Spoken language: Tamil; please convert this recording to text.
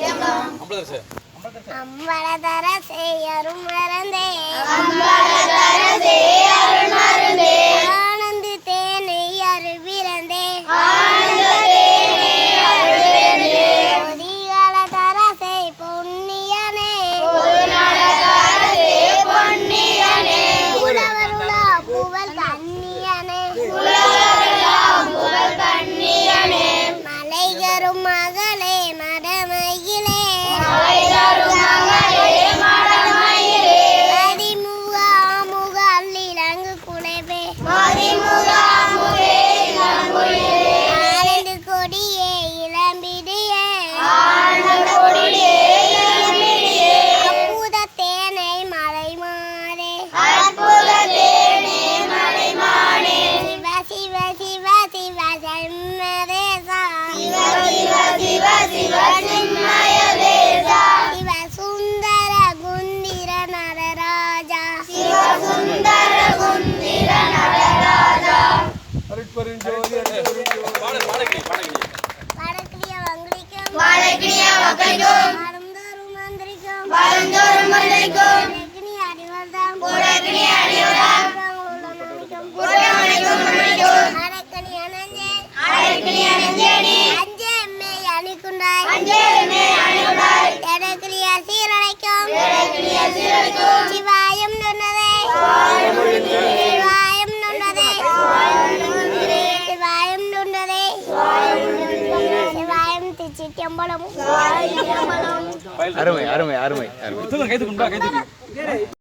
அம்பலதரசே. அம்பலதரசே அம்பலதரசே வங்களிக்கும் வருந்தோறும் மந்திரிக்கும் உலகினி அறிவர்தாம் அரக்கணி அணஞ்சே அஞ்சே அணிக்குண்டாய் எடக்கிலிய திச்சிட்டம்பலம் அருமை அருமை அருமை